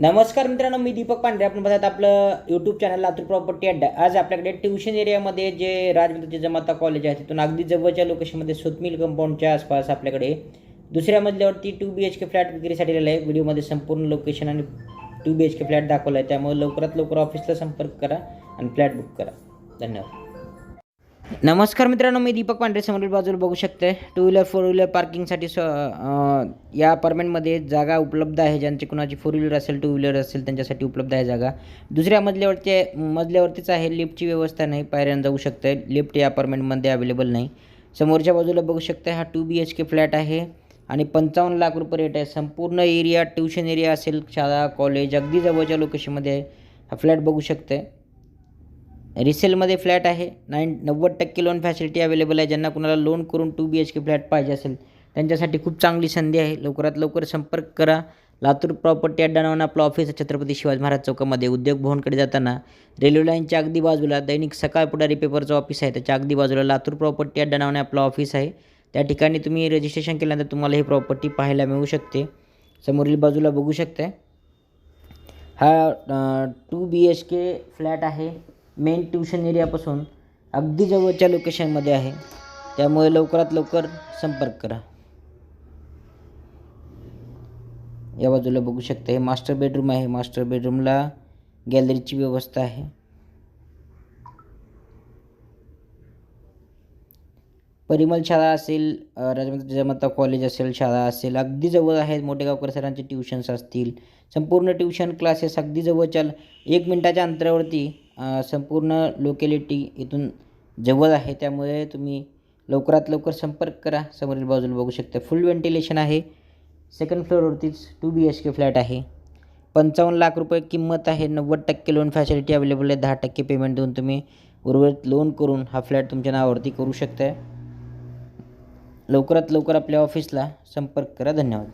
नमस्कार मित्रांनो मी दीपक पांढरे. आपण बघत आपलं यूट्यूब चॅनल लातूर प्रॉपर्टी अड्डा. आज आपल्याकडे ट्युशन एरियामध्ये जे राजमित्र जमाता कॉलेज आहे तिथून अगदी जवळच्या लोकेशनमध्ये सुतमिल कंपाऊंडच्या आसपास आपल्याकडे दुसऱ्या मजल्यावरती two B H K flat विक्रीसाठी आलेला आहे. व्हिडिओमध्ये संपूर्ण लोकेशन आणि two B H K flat दाखवला आहे. त्यामुळे लवकरात लवकर ऑफिसला संपर्क करा आणि फ्लॅट बुक करा. धन्यवाद. नमस्कार मित्रांनो मी दीपक पांढरे समोरील बाजूला बघू शकते. टू व्हीलर फोर व्हीलर पार्किंगसाठी स्व या अपार्टमेंटमध्ये जागा उपलब्ध आहे ज्यांची कुणाची फोर व्हीलर असेल टू व्हीलर असेल त्यांच्यासाठी उपलब्ध आहे जागा. दुसऱ्या मजल्यावरती मजल्यावरतीच आहे लिफ्टची व्यवस्था नाही पायऱ्यानं जाऊ शकते. लिफ्ट या अपार्टमेंटमध्ये अवेलेबल नाही. समोरच्या बाजूला बघू शकता हा two B H K flat आहे आणि पंचावन्न लाख रुपये रेट आहे. संपूर्ण एरिया ट्युशन एरिया असेल शाळा कॉलेज अगदी जवळच्या लोकेशनमध्ये हा फ्लॅट बघू शकते. रिसेलमध्ये फ्लॅट आहे. नाईन नव्वद टक्के लोन फॅसिलिटी अवेलेबल आहे. ज्यांना कुणाला लोन करून two B H K flat पाहिजे असेल त्यांच्यासाठी खूप चांगली संधी आहे. लवकरात लवकर संपर्क करा. लातूर प्रॉपर्टी अड्डा नावानं आपलं ऑफिस आहे. छत्रपती शिवाजी महाराज चौकामध्ये. उद्योग भवनकडे जाताना रेल्वे लाईनच्या अगदी बाजूला दैनिक सकाळ पुढारी पेपरचं ऑफिस आहे. त्याच्या अगदी बाजूला लातूर प्रॉपर्टी अड्डा नावाने आपलं ऑफिस आहे. त्या ठिकाणी तुम्ही रजिस्ट्रेशन केल्यानंतर तुम्हाला ही प्रॉपर्टी पाहायला मिळू शकते. समोरील बाजूला बघू शकते हा two B H K flat आहे. मेन ट्युशन एरियापासून अगदी जवळच्या लोकेशनमध्ये आहे. त्यामुळे लवकरात लवकर संपर्क करा. या बाजूला बघू शकता हे मास्टर बेडरूम आहे. मास्टर बेडरूमला गॅलरीची व्यवस्था आहे. परिमल शाळा असेल राजमाता जिजामाता कॉलेज असेल शाळा असेल अगदी जवळ आहेत. मोठेगावकर सरांचे ट्युशन्स असतील. संपूर्ण ट्युशन क्लासेस अगदी जवळच्या एक मिनटाच्या अंतरावरती संपूर्ण लोकॅलिटी इथून जवळ आहे. त्यामुळे तुम्ही लवकरात लवकर संपर्क करा. समोरील बाजूला बघू शकता फुल व्हेंटिलेशन आहे. Second फ्लोअरवरतीच two B H K flat आहे. पंचावन्न लाख रुपये किंमत आहे. नव्वद टक्के लोन फॅसिलिटी अवेलेबल आहे. दहा टक्के पेमेंट देऊन तुम्ही उर्वरित लोन करून हा फ्लॅट तुमच्या नावावरती करू शकता लवकरात लवकर आपल्या ऑफिसला संपर्क करा. धन्यवाद.